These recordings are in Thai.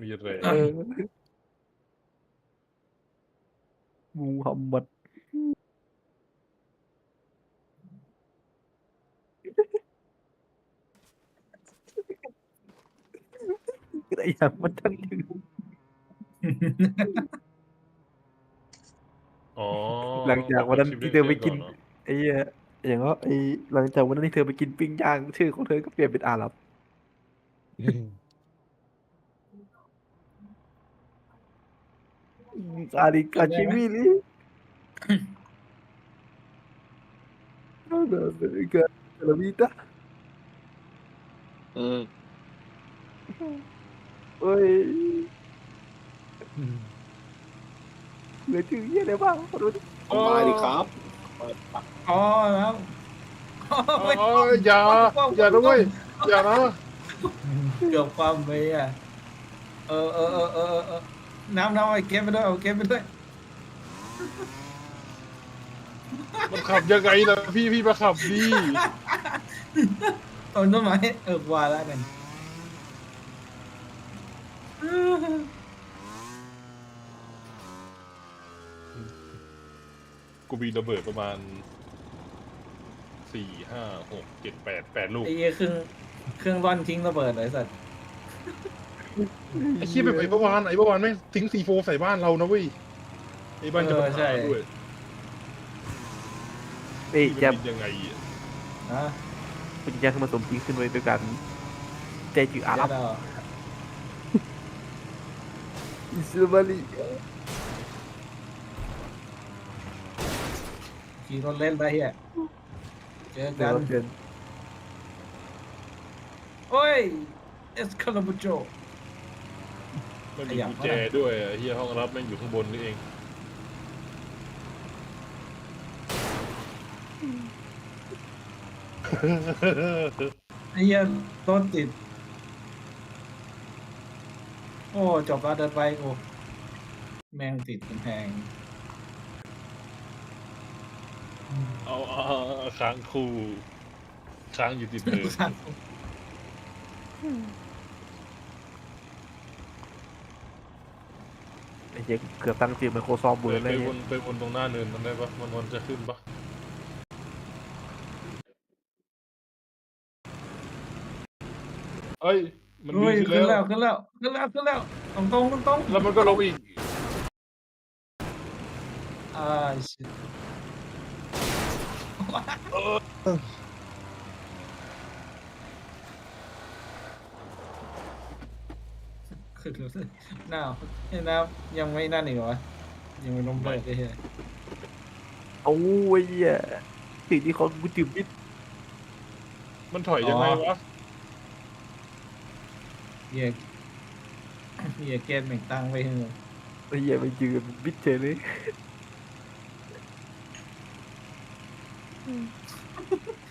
มีอะไรเออมูฮัมหมัดอะไรอย่างมันทั้งยืนอ๋อหลังจากวันนั้นชิปที่เธอไปกินล่เหรอไอ้เหี้ยอย่างว่าไอ้หลังจากวันนั้นที่เธอไปกินปิ้งย่างชื่อของเธอก็เปลี่ยนเป็นอาหรับ อาริกาชิมิลิอาริกาลาวิตาอืมเฮ้ยเหลือชื่อเหี้ยอะไรบ้างขอดูดิเอามาดิครับมาอ๋อแล้วอ๋ออย่าอย่าด้วยอย่านะ เกือบความไปอะเออเออเออเออเออ น้ำน้ำเอาเก็บไปด้วยเอาเก็บไปด้วยมันขับยังไงล่ะพี่พี่มาขับดิต้นต้นไม้เออว่าแล้วกันกูมีระเบิดประมาณสี่ห้าหกเจ็ดแปดแปดลูกไอ้เหี้ยเครื่องเครื่องร่อนทิ้งระเบิดเลยสัตว์ ไอ้เหี้ยแบบไอ้เมื่อวานไอ้เมื่อวานแม่งทิ้งซีโฟใส่บ้านเรานะเว้ยไอ้บ้านจะปัญหาด้วยเอ้ยที่จะมันเป็นยังไงอะนะเป็นยาขึ้นมาสมจริงขึ้นไว้ด้วยกันใจจืออาหรับเดี๋ยวเราอิสมาลีขี่รถเล่นไปเฮียเจอเดี๋กัยวนเดินโอ้ยเอสคาลาบูโจ ไม่ขมียับกุญแจด้วยอะเฮียห้องรับแม่งอยู่ข้างบนนี่เองไอ้เหี้ยรถติด โอ้จบแล้วเดินไปโอ้แม่งติดกำแพงเอาเอาเอาค้างคู่ค้างอยู่ติดเลยไเหี้ยเกือบตั้งชื่อ Microsoft ไป Word ไปเลยวนไปวนตรงหน้าเนินมันได้ปะมันมันจะขึ้นปะเอ้ย มันเฮ้ยดีขึ้ขึ้นนแล้แล้วว ขึ้นแล้วขึ้นแล้วขึ้นแล้วตรงตรงตรงตรงแล้วมันก็ลงอีก อ่าชิต ขึ้นแล้วหน้าไอ้น้ำยังไม่นั่นอีกเหรอวะยังไม่ล้มเลิกไอ้เหี้ยโอ้ยเหี้ยสิ่งที่เขากูจืบมิดมันถอยยังไงวะเหี้ยเหี้ยเกณฑ์แม่งตั้งไว้ให้เลยไอ้เหี้ยไปจืบมิดเฉยเลย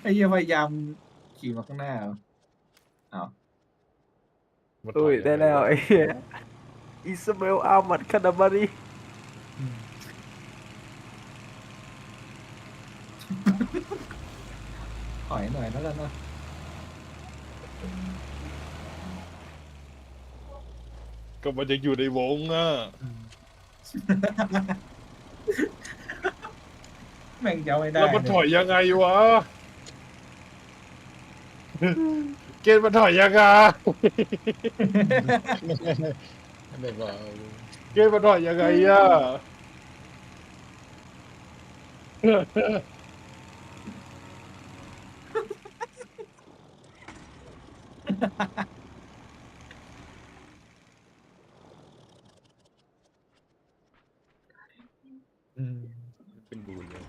ไอ้เหี้ยพยายามขี่มาข้างหน้าเหรออ้าวมันถโอ้อยยยังงได้แล้วไอ้เหี้ยอิสมาเอลอามัดคานามารีถอยหน่อยแล้วกันเนาะก็มันจะอยู่ในวงอะแม่งจะไม่ได้แล้วมันถอยยังไงวะ เกณฑ์มันถอยยังไงไม่บอกเกณฑ์มันถอยยังไงอะเป็นบูนเลย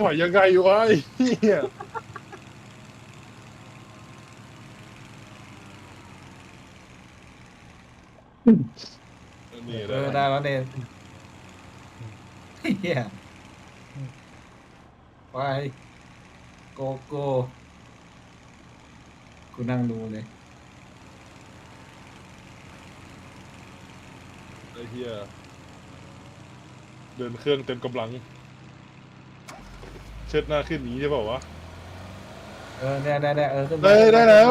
ถอยยังไงวะไอ้เหี้ยนี่เอได้อได้แล้วเนี่ยเฮียไปโกโก้กูนั่งดูเลยไอ้เหี้ยเดินเครื่องเต็มกำลัง เชิดหน้าขึ้นอย่างนี้ใช่เปล่าวะเออได้ได้ได้เออขึ้นไปได้ได้แล้ว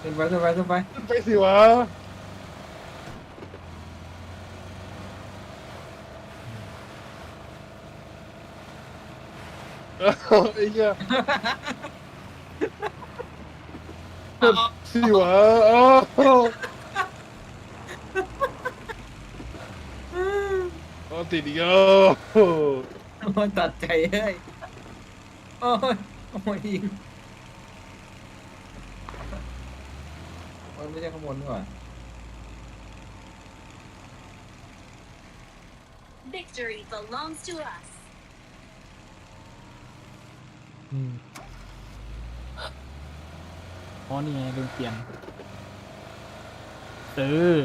ขึ้นไปขึ้นไปขึ้นไปขึ้นไปสิวะเอ้าไอ้เหี้ยขึ้นสิวะเอ้าวเอาติดอีกแล้วมันตัดใจเฮ้ย โอ้ยโอ้ยยิงมันไม่ใช่ขโมยนี่หว่า Victory belongs to us. อ๋อนี่ไงลืมเปลี่ยนเออ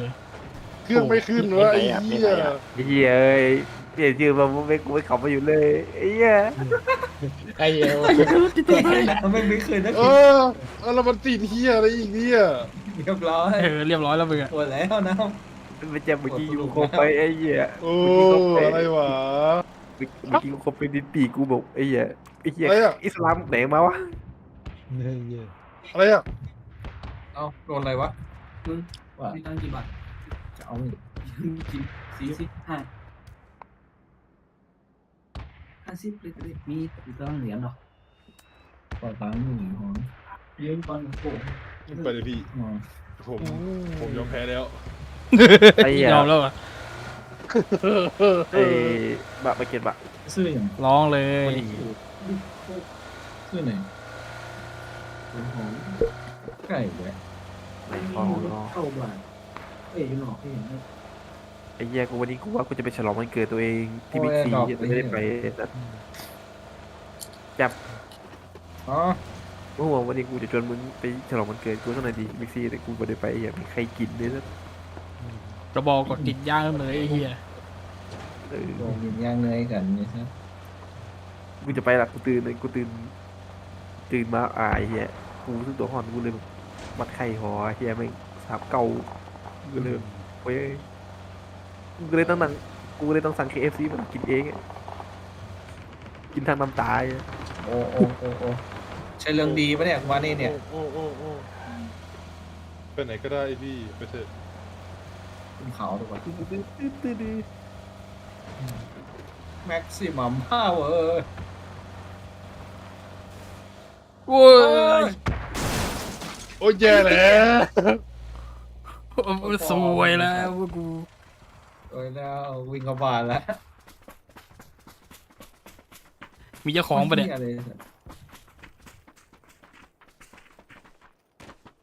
เครื่องไม่ขึ้นวะไอ้เหี้ยไอ้เหี้ยเอ้ยเปลี่ยนชื่อมาไม่กูไม่ขับมาอยู่เลยไอ้เหี้ย ไอ้เอวมันไม่ไม่เคยนะเออเอาแล้วมันติดเหี้ยอะไรอีกเนี่ยเรียบร้อยเออเรียบร้อยแล้วมึงอะหมดแล้วนะมันจะเมื่อกี้อยู่ครบไปไอ้เหี้ยโอ้อะไรวะเมื่อกี้กูครบไปดินปีกูบอกไอ้เหี้ยไอ้เหี้ยอะไรอะอิสลามไหนมาวะอะไรอะเอ้าโดนอะไรวะว่ามีตังค์กี่บาทจะเอาอีกกินสี่สิบห้า ห้าสิบเลยก็ได้มีมีตังค์เหรียญเหรอต่อตังค์หนึ่งหอเลี้ยงก่อนโอ้โหไปเลยพี่หอผม ผมยอมแพ้แล้ว ไอ้เหี้ยยอมแล้วอะไอ้บะมาเก็ตบะซื้ออย่างร้องเลยมันอีซื้อไหนหอมไก่แหละไหนของเนาะเข้าบ้านเอ้ยอยู่นอกเอ้ยไอ้เหี้ยกูวันนี้กูว่ากูจะไปฉลองวันเกิดตัวเองที่บิ๊กซีแต่ไม่ได้ไปแต่จับอ๋อเมื่อวานวันนี้กูจะชวนมึงไปฉลองวันเกิดกูตั้งแต่ดีบิ๊กซีแต่กูไม่ได้ไปไอ้เหี้ยมีใครกินเลยนะกระบอกกดติดย่างเลยไอ้เหี้ยเออโดนยิงย่างเนยกันนี่ใช่กูจะไปละกูตื่นเลยกูตื่นตื่นมาอ่าไอ้เหี้ยกูรู้สึกตัวห่อนกูเลยแบบวัดไข้หอไอ้เหี้ยแม่งสาบเก่ากูเลยเว้ย กูก็เลยต้องนั่งกูเลยต้องสั่ง KFC มากินเองอะกินทางน้ำตาอะโอ้โอ้โอ้โอ้ใช่เรื่องดีปะเนี่ยวันนี้เนี่ยโอ้โอ้โอ้ไปไหนก็ได้พี่ไปเถอะขึ้นเขาดีกว่าตื้อตื้อตื้อตื้อแม็กซิมัมพาวเวอร์โว้ยโอ้ยแย่แล้วสวยแล้วพวกกู โอ้ยแล้ววิ่งเข้าบ้านแล้วมีเจ้าของปะเนี่ยหี้ล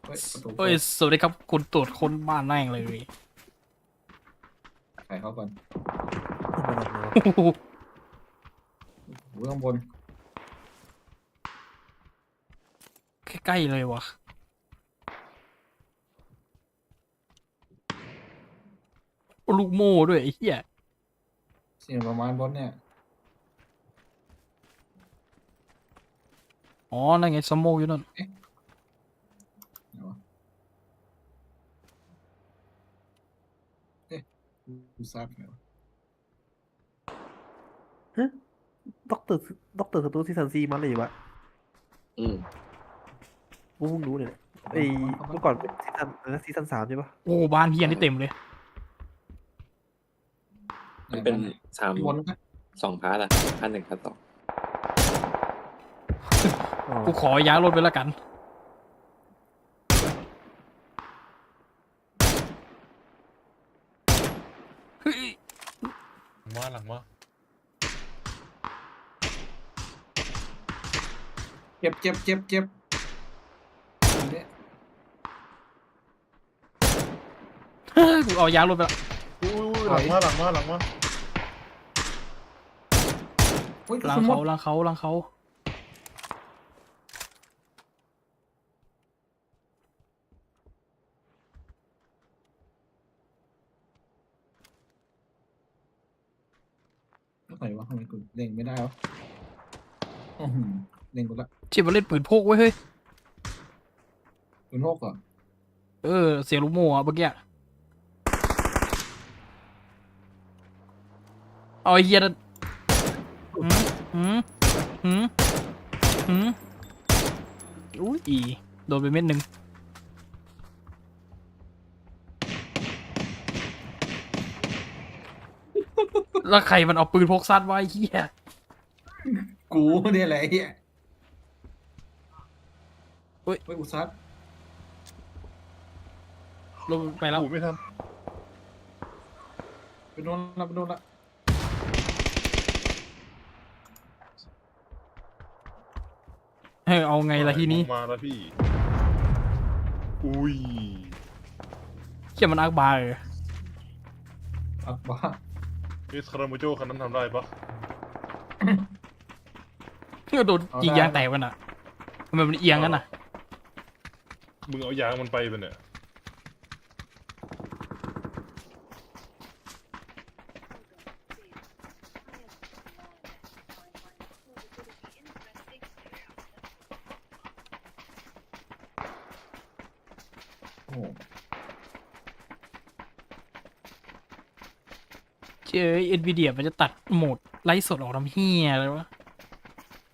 เฮ้ยประตูเอ้ยสวัสดีครับคุณตรวจคนบ้านแม่งเลยใส่เขาก่อนโอ้โหอยู่ข้างบนใกล้ๆเลยวะ ลูกโม่ด้วยไอ้เหี้ยเสียงประมาณบนเนี่ยอ๋อนั่นไงสมโมอยู่นั่นดูซับเนี่ยวะด็อกเตอร์ด็อกเตอร์สตูซีซันซีมาเลยวะอืมกูเพิ่งรู้เนี่ยไอ้เมื่อก่อนเป็นซีซันเออซีซันสามใช่ปะโอ้บ้านเฮียนี่เต็มเลย มันเป็นสามบนปะสองพาร์ทอะพาร์ทหนึ่งพาร์ทสองอ๋อกูขอย้ายรถไปละกันเฮ้ยมาหลังมาเจ็บเจ็บเจ็บเจ็บเนี่ยกูเอาย้ายรถไปละอุ้ย หลังมาหลังมาหลังมาโอ้ยหลังสมมเขาติหลังเขาหลังเขาไหนวะทำไมกูเล่งไม่ได้วะอื้อหือเล่งกูละเจ็บมาเล่นปืนพกไว้ยเฮ้ยเป็นโรคเหรอเออ เสียลูกโม่อะเมื่อกี้อะ เอาไอ้เหี้ยนั่นหืมหืมหืมหืมอุ้ยอีโดนไปเม็ดหนึ่งแล้วใครมันเอาปืนพกสั้นไว้เฮียกูเนี่ยแหละไอ้เฮียเฮ้ย เฮ้ยอุซัดลงไปแล้วกูไม่ทันไปโน่นละไปโน่นละ เฮ้ยเอาไงล่ะทีนี้มาแล้วพี่ อุ้ยเฮียมันอักบาร์เลยอักบ้าเอสคาราโมโจคันนั้นทำได้ปะก็โดนยิงยางแตกมันอะทำไมมันเอียงกันอะมึงเอายางมันไปปะเนี่ย เจอเอ็นวีเดียมันจะตัดโหมดไลฟ์สดออกทำเฮียเลยวะ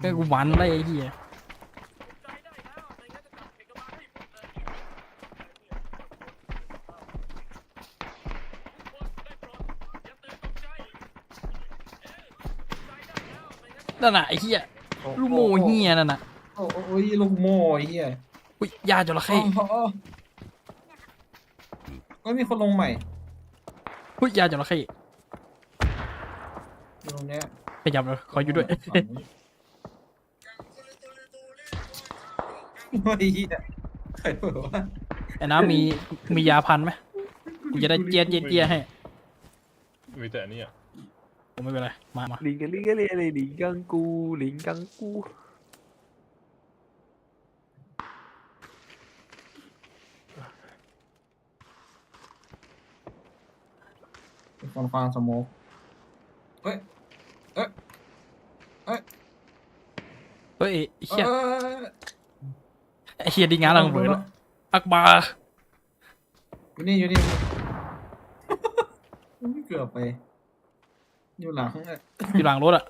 ก็กูหวันเลยไอ้เฮียนั่นน่ะไอ้เฮียลูกโมเฮียนั่นน่ะโอ้โหโอ้ยลูกโม่ไอ้เฮียอุ้ยยาจระเข้อ๋ออ๋อก็มีคนลงใหม่อุ้ยยาจระเข้อยู่ต รงเนี้ยขยับเลยขออยู่ด้วยเฮ้ยเหี้ยใครเปิดวะไอ้น้ำมีมียาพันไหมกูจะได้เจียนเจียนเจียนให้มีแต่อันนี้อะผมไม่เป็นไรมามาลิงกันลิงกันเลยเลยลิงกังกูลิงกังกูเป็นคนฟางสโมกเฮ้ย เฮ้ยไอ้เฮียเอ้ยไอ้เฮียดีงานหลังเบิร์ดแล้วอักบาร์อยู่นี่อยู่นี่ไม่เกือบไป อยู่หลังอะอยู่หลังรถอะ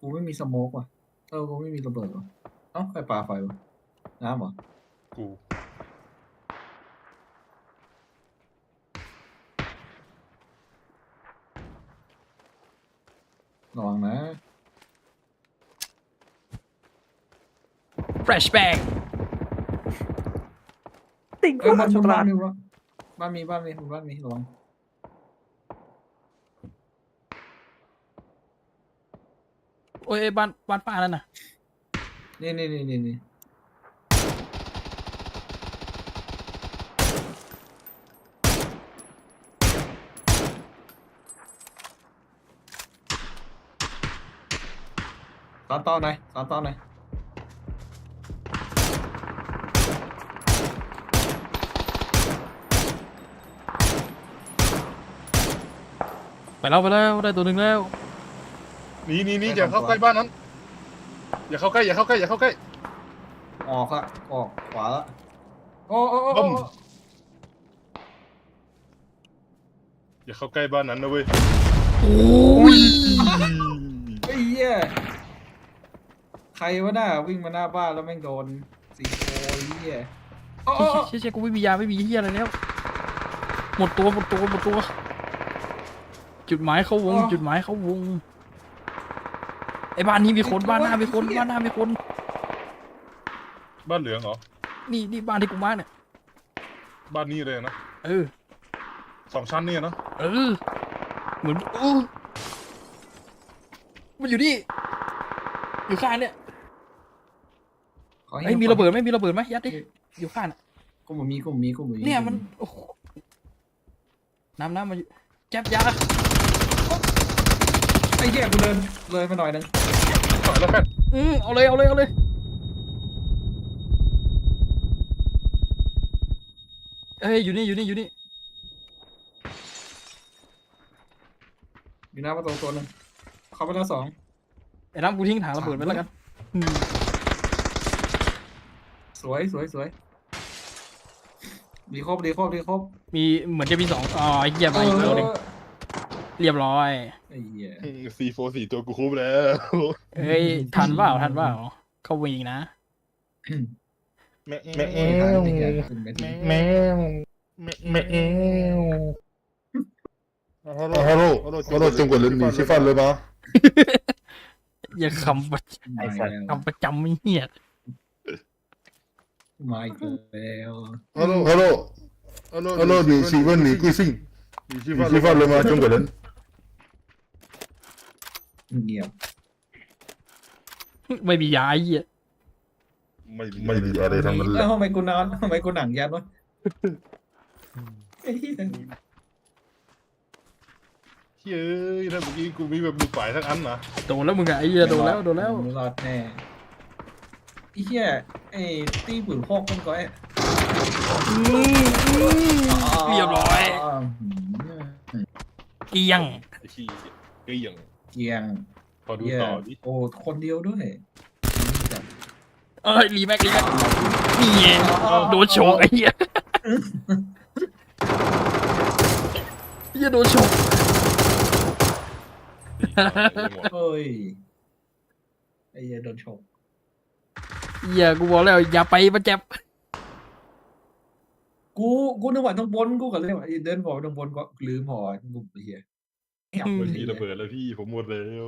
กูไม่มีสโมกว่ะเออกูไม่มีระเบิดว่ะเอ้าใครปาไฟวะน้ำเหรอกู ระวังนะแฟลชแบ็กติงเอ้ยกูบ้านฉบ้าลานดมีวะบ้านมีบ้านมีบ้านมีระวังโอ้ยบ้านบ้านป้านั่นน่ะนี่นี่นี่นี่ นี่สานต่อหน่อยสานต่อหน่อยไปแล้วไปแล้วได้ตัวหนึ่งแล้วหนี่นี่นี่อย่าเข้าใกล้บ้านนั้น อย่าเข้าใกล้อย่าเข้าใกล้อย่าเข้าใกล้ออกละออกขวาละโอ้โอ้โอ้บึ้โอ้มอย่าเข้าใกล้บ้านนั้นนะเว้ยโอ้ย ไอ้เหี้ย ใครวะน่าวิ่งมาหน้าบ้านแล้วแม่งโดนสีโฟเหี้ยโอ้โอ้โอ้เชี่ยเชี่ยกูไม่มียาไม่มีเฮียอะไรแล้ว หมดตัวหมดตัวหมดตัว จุดหมายเข้าวง จุดหมายเข้าวง ไอ้บ้านนี้มีคนบ้านหน้ามีคนบ้านหน้ามีคน บ้านเหลืองเหรอ นี่นี่บ้านที่กูมาเนี่ยบ้านนี้เลยนะเออสองชั้นเนี่ยนะเออ เหมือนเออมันอยู่นี่ อยู่ข้างเนี่ยขอให้ไอ้ยมีระเบิดไหมมีระเบิดไหมยัดดิอยู่ข้างน่ะกูบ่มีกูบ่มีกูบ่มีเนี่ยมันโอ้โหน้ำน้ำมาอยู่แจ๊บยาไอ้เหี้ยกูเดินเลยมาหน่อยนึงฝ่ายละแพทย์อืมเอาเลยเอาเลยเอาเลยเอ้ยอยู่นี่อยู่นี่อยู่นี่มีหน้าประตูตัวหนึงเข้าไปแล้วสอง ไอ้น้ำกูทิ้งถังระเบิดไว้แล้วกันอืมสวยสวยสวยดีครบดีครบดีครบมีเหมือนจะมีสองอ๋อไอ้เหี้ยมาอีกตัวหนึ่งเออเรียบร้อย ไอ้เหี้ยซีโฟสี่ตัวกูคุ้มแล้วเอ้ยทันเปล่าทันเปล่าเข้าวิ่งนะ แม่แม่แอไม่ทันวไอ้เหี้ยขึ้นไปทีแมวแม่แม่แอวฮัลโหลฮัลโหลฮัลโหลจงกดเล่นดีชิฟันเลยปะ อย่าคำประมาอีกแล้วคำประจำไม่เหี้ยมาอีกแล้วฮัลโหลฮัลโหลฮัลโหลดีชีวันนี้กุยซิงดีชิฟันเลยมาจงกดเล่นเงียบไม่มียาไอ้เหี้ย ไม่ไม่ดีอะไรทั้งนั้นเลแล้ยวทำไมกูนอนทำไมกูหนังยันวะไอ้เหี้ย เฮ้ยถ้าเมื่อกี้กูมีแบบมีฝ่ายทั้งอันนะโดนแล้วมึงอะไอ้เหี้ยโดนแล้วโดนแล้วไม่รอดแน่ไอ้เหี้ยไอ้ตีปืนพกมันก็ไอ้เรียบร้อยเกลี้ยงไอ้ขี้เกลี้ยงเกียงพอดูเหี้ยต่อดิโอ้คนเดียวด้วยเอ้ยรีแม็กรีแม็กนี่ไงโดนโชกไอ้เหี้ยไอ้เหี้ยโดนโชก เฮ้ยไอ้เหี้ยโดนชกเหี้ยกูบอกแล้วอย่าไปประแจบกูกูนึกว่าต้องบนกูกันเลยว่าไอ้เดินบอกต้องบนก็ลืมหอกูไอ้เหี้ยแอบมันไปมีเลยระเบิดแล้วพี่ผมหมดแล้ว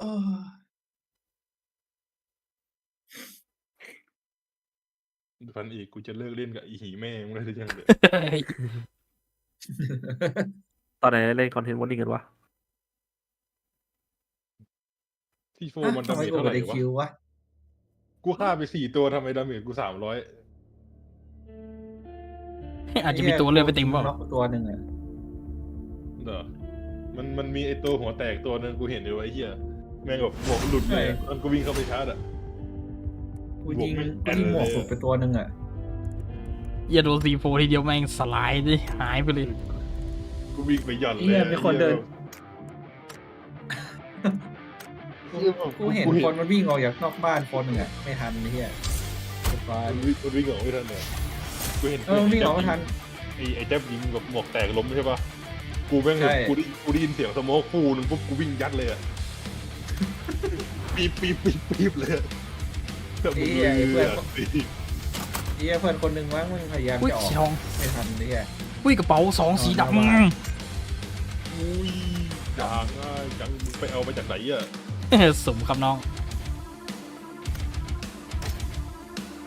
เออฟันอีกกูจะเลิกเล่นกับอีหีแม่งเลยหรือยังเดี๋ยวตอนไหนเล่นคอนเทนต์วันนี้กันวะ ที่โฟอะมันทำดาไมเมจกูเท่าไหไม่ร่ได้วะ คิววะกูฆ่าไปสี่ตัวทำไมดาเมจกูสามร้อยอาจจะมีตัวเลือดไปเต็มเปล่าน็อกตัวหนึ่งอะเด้อมันมันมีไอตัวหัวแตกตัวนึงกูเห็นอยู่ไอ้เหี้ยแม่งแบบหมวกหลุดเลยตอนกูวิ่งเข้าไปชาร์จอะ กูยิงบวกไม่กูยิงหมวกเออสุดไปตัวหนึ่งอะเหี้ยโดนซีโฟทีเดียวแม่งสลายดิหายไปเลย กูวิ่งไปหย่อนเลยเหี้ยมีคนเดิน เหี้ยกูเห็นคนมันวิ่งออกจากนอกบ้านคนหนึ่งอะไม่ทันไอ้เหี้ยสบายมันวิ่งมันวิ่งออกไม่ทันเลยกูเห็นเออวิ่งออกไม่ทันไอ้ไอ้แจ๊บยิงแบบหมวกแตกล้มใช่ปะกูแม่งเห็นใช่กูได้กูได้ยินเสียงสโมกฟูนึงปุ๊บกูวิ่งยัดเลยอะปี๊บปี๊บปี๊บปี๊บเลยอะไอ้เหี้ยไอ้เพื่อนปี๊บไอ้เหี้ยเพื่อนคนหนึ่งมั้งมันพยายามอุ้ยจะออกสีทองไม่ทันไอ้เหี้ยอุ้ยกระเป๋าสองสีดเอามาอุ้ยจางง่ายจังมึงไปเอามาจากไหนอะำ สมครับน้อง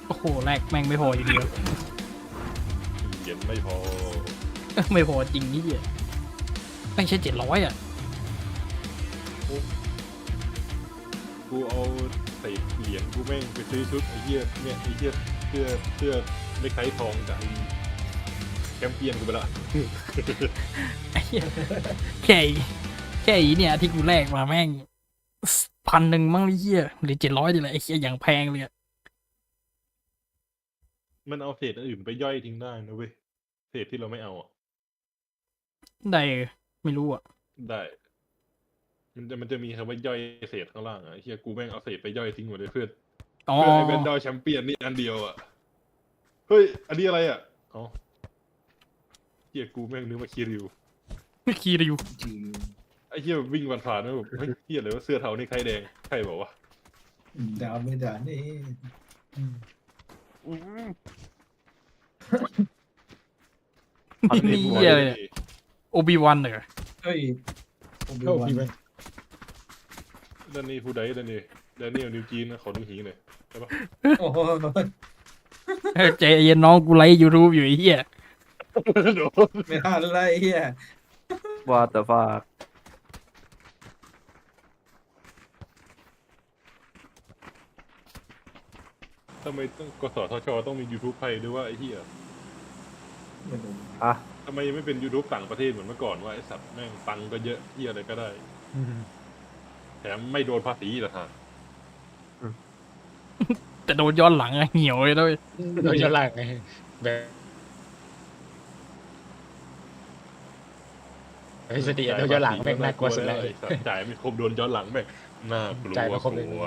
โอ้โห แรกแม่งไม่พออยู่ดีวะเย็นไม่พอ ไม่พอจริงนี่เหี้ยแม่งใช้เจ็ดร้อยอะ กูเอาใส่เหรียญกูแม่งไปซื้อชุดไอ้เหี้ยเนี่ยไอ้เหี้ยเสื้อเสื้อไม่ใช้ทองจากไอ้แชมเปี้ยนกูไปละ ไอ้เหี้ยแค่อีแค่อีเนี่ยที่กูแลกมาแม่ง พันหนึ่งมั้งไอ้เหี้ยหรือเจ็ดร้อยนี่แหละไอ้เหี้ยอย่างแพงเลยอะมันเอาเศษอันอื่นไปย่อยทิ้งได้นะเว้ยเศษที่เราไม่เอาอะได้ไม่รู้อะ ได้ มันจะมันจะมีคำว่าย่อยเศษข้างล่างอะไอ้เฮียกูแม่งเอาเศษไปย่อยทิ้งหมดเลยเพื่อนอ๋อเพื่อไอ้แบนดาวแชมเปี้ยนนี่อันเดียวอะเฮ้ยอันนี้อะไรอะอ๋อเฮียกูแม่งนึกว่าคีริวคีริว จริง ไอ้เฮียวิ่งผ่านผ่านๆแล้วแบบเฮ้ยเฮียอะไรวะเสื้อเทานี่ใครแดงใครบอกว่าดาวไม่ด่านี่นี่เหี้ยเลยโอบิวันเหรอเฮ้ยผมดูเข้าวันพี่ไหมด้านนี้ผู้ใดด้านนี้ด้านนี้นิวจีนนะขอดูหีหน่อยใช่ปะโอ้โหเออใจเย็นน้องกูไลฟ์ยูทูบอยู่ไอ้เหี้ยโดนไม่ทันอะไรเฮียว่าแต่ว่า ทำไมต้องกสทชต้องมียูทูบไทยด้วยว่าไอ้เฮียไม่รู้อะทำไมไม่เป็น YouTube ต่างประเทศเหมือนเมื่อก่อนว่าไอสัตว์แม่งตังค์ก็เยอะที่อะไรก็ได้ แถมไม่โดนภาษีอีกต่างหากแต่โดนย้อนหลังอะเหี่ยวเลยด้วยโดยเฉพาะไงแบบไอ้สติโดยเฉพาะหลังแม่งน่ากลัวสุดแล้วไอ้สัตว์จ่ายไม่ครบโดนย้อนหลังแม่งน่ากลัวจ่ายไม่ครบเลยกลัว